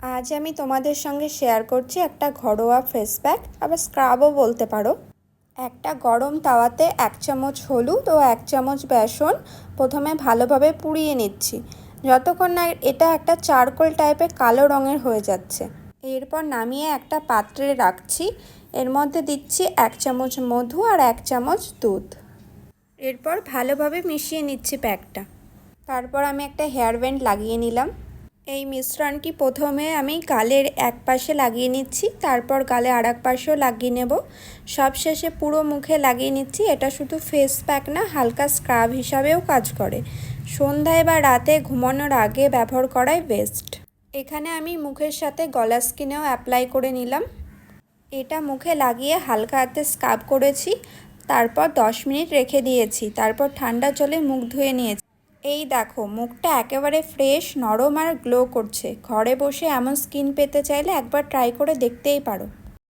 আজ আমি তোমাদের সঙ্গে শেয়ার করছি একটা ঘরোয়া ফেস প্যাক আবার স্ক্রাবও বলতে পারো। একটা গরম তাওয়াতে এক চামচ হলুদ ও এক চামচ বেসন প্রথমে ভালোভাবে পুড়িয়ে নিচ্ছি। যতক্ষণ না এটা একটা চারকোল টাইপের কালো রঙের হয়ে যাচ্ছে। এরপর নামিয়ে একটা পাত্রে রাখছি। এর মধ্যে দিচ্ছি এক চামচ মধু আর এক চামচ দুধ। এরপর ভালোভাবে মিশিয়ে নিচ্ছি প্যাকটা তারপর আমি একটা হেয়ার ব্যান্ড লাগিয়ে নিলাম। এই মিশ্রণটি প্রথমে আমি গালের এক পাশে লাগিয়ে নিচ্ছি, তারপর গালে আর এক পাশেও লাগিয়ে নেব। সবশেষে পুরো মুখে লাগিয়ে নিচ্ছি, এটা শুধু ফেস প্যাক না, হালকা স্ক্রাব হিসাবেও কাজ করে। সন্ধ্যায় বা রাতে ঘুমানোর আগে ব্যবহার করাই বেস্ট এখানে আমি মুখের সাথে গলা স্কিনেও অ্যাপ্লাই করে নিলাম। এটা মুখে লাগিয়ে হালকা হাতে স্ক্রাব করেছি, তারপর দশ মিনিট রেখে দিয়েছি, তারপর ঠান্ডা জলে মুখ ধুয়ে নিয়েছি। এই দেখো, মুখটা একেবারে ফ্রেশ নরম আর গ্লো করছে। ঘরে বসে এমন স্কিন পেতে চাইলে একবার ট্রাই করে দেখতেই পারো।